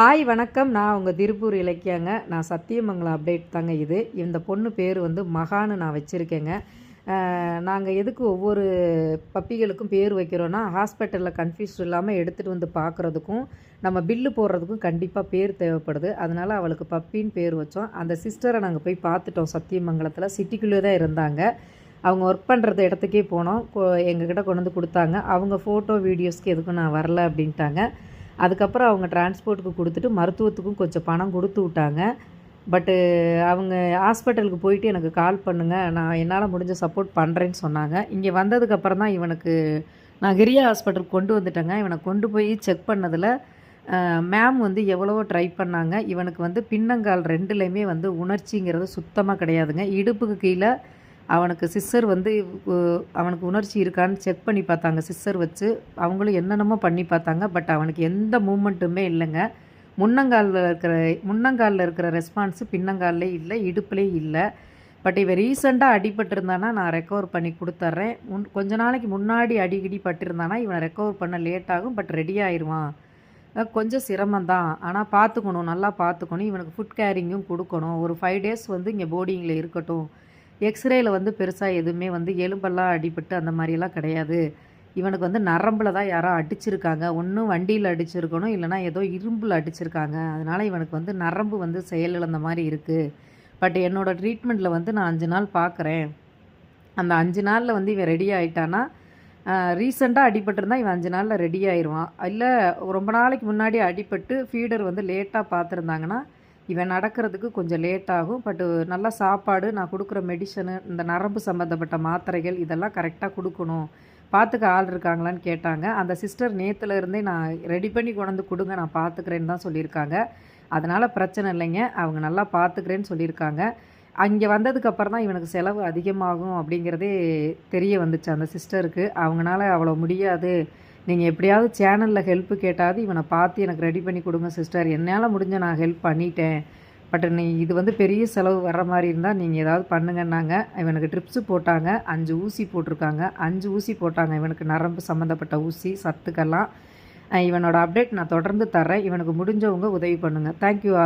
Hi வணக்கம். நான் உங்கள் திருப்பூர் இலக்கியங்க. நான் சத்தியமங்கலம் அப்டேட் தாங்க இது. இந்த பொண்ணு பேர் வந்து மகான்னு நான் வச்சுருக்கேங்க. நாங்கள் எதுக்கு ஒவ்வொரு பப்பிகளுக்கும் பேர் வைக்கிறோன்னா ஹாஸ்பிட்டலில் கன்ஃபியூஸ் இல்லாமல் எடுத்துகிட்டு வந்து பார்க்குறதுக்கும் நம்ம பில்லு போடுறதுக்கும் கண்டிப்பாக பேர் தேவைப்படுது. அதனால் அவளுக்கு பப்பின்னு பேர் வச்சோம். அந்த சிஸ்டரை நாங்கள் போய் பார்த்துட்டோம். சத்தியமங்கலத்தில் சிட்டிக்குள்ளே தான் இருந்தாங்க. அவங்க ஒர்க் பண்ணுறது இடத்துக்கே போனோம். எங்ககிட்ட கொண்டு வந்து கொடுத்தாங்க. அவங்க ஃபோட்டோ வீடியோஸ்க்கு எதுக்கும் நான் வரல அப்படின்ட்டாங்க. அதுக்கப்புறம் அவங்க டிரான்ஸ்போர்ட்டுக்கு கொடுத்துட்டு மருத்துவத்துக்கும் கொஞ்சம் பணம் கொடுத்து விட்டாங்க. பட்டு அவங்க ஹாஸ்பிட்டலுக்கு போயிட்டு எனக்கு கால் பண்ணுங்கள் நான் என்னால் முடிஞ்ச சப்போர்ட் பண்ணுறேன்னு சொன்னாங்க. இங்கே வந்ததுக்கப்புறம் தான் இவனுக்கு நான் கிரியா ஹாஸ்பிட்டலுக்கு கொண்டு வந்துட்டேங்க. இவனை கொண்டு போய் செக் பண்ணதில் மேம் வந்து எவ்வளவோ ட்ரை பண்ணாங்க. இவனுக்கு வந்து பின்னங்கால் ரெண்டுலேயுமே வந்து உணர்ச்சிங்கிறது சுத்தமாக கிடையாதுங்க. இடுப்புக்கு கீழே அவனுக்கு சிஸ்டர் வந்து அவனுக்கு உணர்ச்சி இருக்கான்னு செக் பண்ணி பார்த்தாங்க. சிஸ்டர் வச்சு அவங்களும் என்னென்னமோ பண்ணி பார்த்தாங்க. பட் அவனுக்கு எந்த மூமெண்ட்டுமே இல்லைங்க. முன்னங்காலில் இருக்கிற முன்னங்காலில் இருக்கிற ரெஸ்பான்ஸு பின்னங்காலில் இல்லை இடுப்புலேயும் இல்லை. பட் இவன் ரீசெண்டாக அடிபட்டிருந்தானா நான் ரெக்கவர் பண்ணி கொடுத்துட்றேன் முன் கொஞ்ச நாளைக்கு முன்னாடி அடிக்கடி பட்டிருந்தானா இவனை ரெக்கவர் பண்ண லேட் ஆகும் பட் ரெடி ஆயிடுவான். கொஞ்சம் சிரமந்தான் ஆனால் பார்த்துக்கணும் நல்லா பார்த்துக்கணும். இவனுக்கு ஃபுட் கேரிங்கும் கொடுக்கணும். ஒரு ஃபைவ் டேஸ் வந்து இங்கே போர்டிங்கில் இருக்கட்டும். எக்ஸ்ரேயில் வந்து பெருசாக எதுவுமே வந்து எலும்பெல்லாம் அடிபட்டு அந்த மாதிரியெல்லாம் கிடையாது. இவனுக்கு வந்து நரம்பில் தான் யாரோ அடிச்சிருக்காங்க. ஒன்றும் வண்டியில் அடிச்சிருக்கணும் இல்லைனா ஏதோ இரும்பில் அடிச்சிருக்காங்க. அதனால் இவனுக்கு வந்து நரம்பு வந்து செயலிழந்த மாதிரி இருக்குது பட் என்னோடய ட்ரீட்மெண்ட்டில் வந்து நான் அஞ்சு நாள் பார்க்குறேன் அந்த அஞ்சு நாளில் வந்து இவன் ரெடி ஆகிட்டான்னா ரீசெண்டாக அடிபட்டிருந்தா இவன் அஞ்சு நாளில் ரெடி ஆயிடுவான் இல்லை ரொம்ப நாளைக்கு முன்னாடி அடிபட்டு ஃபீடர் வந்து லேட்டாக பார்த்துருந்தாங்கன்னா இவன் நடக்கிறதுக்கு கொஞ்சம் லேட் ஆகும். பட்டு நல்லா சாப்பாடு நான் கொடுக்குற மெடிசனு இந்த நரம்பு சம்மந்தப்பட்ட மாத்திரைகள் இதெல்லாம் கரெக்டாக கொடுக்கணும். பார்த்துக்க ஆள் இருக்காங்களான்னு கேட்டாங்க. அந்த சிஸ்டர் நேற்றுல இருந்தே நான் ரெடி பண்ணி கொண்டு கொடுங்க நான் பார்த்துக்கிறேன்னு தான் சொல்லியிருக்காங்க. அதனால் பிரச்சனை இல்லைங்க. அவங்க நல்லா பார்த்துக்கிறேன்னு சொல்லியிருக்காங்க. அங்கே வந்ததுக்கப்புறம் தான் இவனுக்கு செலவு அதிகமாகும் அப்படிங்கிறதே தெரிய வந்துச்சு அந்த சிஸ்டருக்கு அவங்களால அவ்வளோ முடியாது. நீங்கள் எப்படியாவது சேனலில் ஹெல்ப்பு கேட்டாவது இவனை பார்த்து எனக்கு ரெடி பண்ணி கொடுங்க சிஸ்டர் என்னால் முடிஞ்ச நான் ஹெல்ப் பண்ணிட்டேன். பட் நீ இது வந்து பெரிய செலவு வர்ற மாதிரி இருந்தால் நீங்கள் ஏதாவது பண்ணுங்கன்னாங்க. இவனுக்கு ட்ரிப்ஸு போட்டாங்க அஞ்சு ஊசி போட்டிருக்காங்க. அஞ்சு ஊசி போட்டாங்க. இவனுக்கு நரம்பு சம்மந்தப்பட்ட ஊசி சத்துக்கெல்லாம். இவனோட அப்டேட் நான் தொடர்ந்து தரேன் இவனுக்கு முடிஞ்சவங்க உதவி பண்ணுங்கள் தேங்க்யூ ஆல்